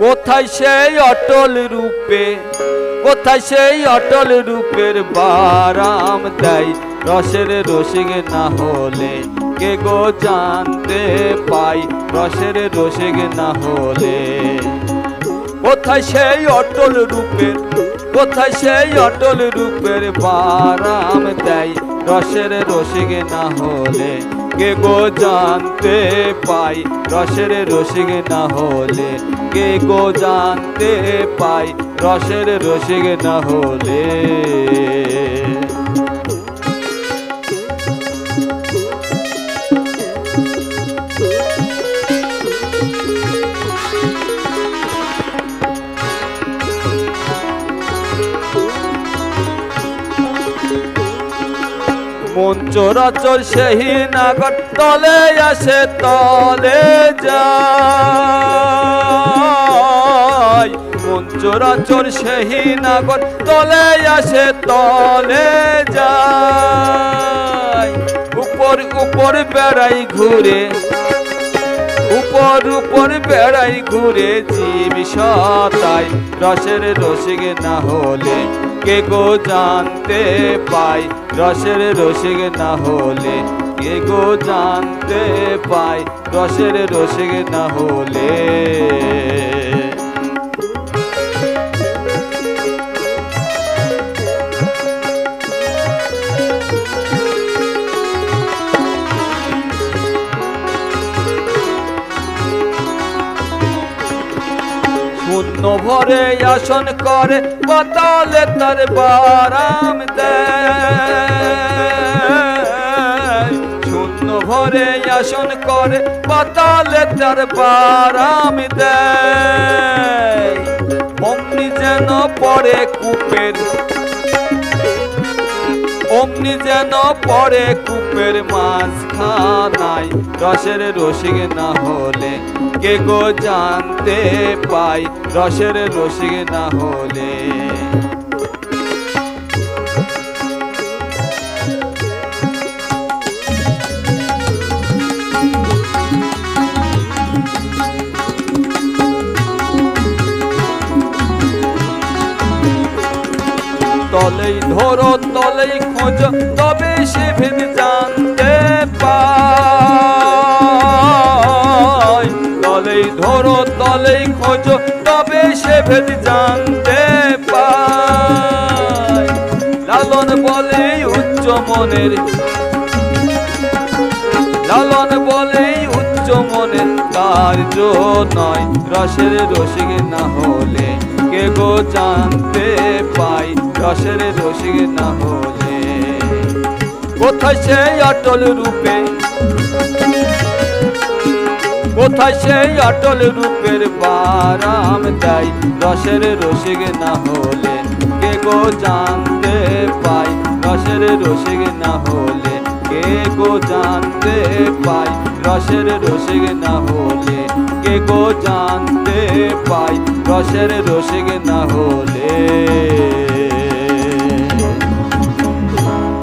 কোথায় সেই অটল রূপে, কোথায় সেই অটল রূপের বারাম দেয়? রসের রসিক না হলে কে গো জানতে পাই রসের রসিক না হলে কোথায় সেই অটল রূপের, কোথায় সেই অটল রূপের বারাম দেয়? রসের রসিক না হলে কে গো জানতে পাই, রসের রসিক না হলে। কে গো জানতে পাই, রসের রসিক না হলে। মঞ্চ সেহি নাগর তলে আসে, তলে যায়। পঞ্চরাচর সেহি নাগর তলে আসে, তলে যায়। উপর উপর বেড়াই ঘুরে উপর উপর বেড়াই ঘুরে জীব সতাই। রসের রসিক না হলে কে গো জানতে পাই রসের রসিক না হলে কে গো জানতে পাই রসের রসিক না হলে শূন্য ভরে আসন করে, পাতালে তার বারাম দেয়। শূন্য ভরে আসন করে, পাতালে তার বারাম দেয়। অমনি যেন পরে কূপের অমনি যেন পরে কূপের খানাই রসের রসিক না হলে কে গো জানতে পাই রসের রসিক না হলে তলেই ধরো, তলেই খোঁজ, তবে সে ভেদ জানতে পাই তলেই ধরো, তলেই খোঁজ, তবে সে ভেদ জানতে পাই লালন বলে উচ্চ মনের, লালন বলে উচ্চ মনের কার্য নয়, রসের রসিক না হলে কে গো জানতে রসের রসিক না হলে কোথায় সেই অটল রূপে? কোথায় সেই অটল রূপের বারাম দেয় রসের রসিক না হলে কে গো জানতে পাই রসের রসিক না হলে কে গো জানতে পাই রসের রসিক না হলে কে গো জানতে পাই রসের রসিক না হলে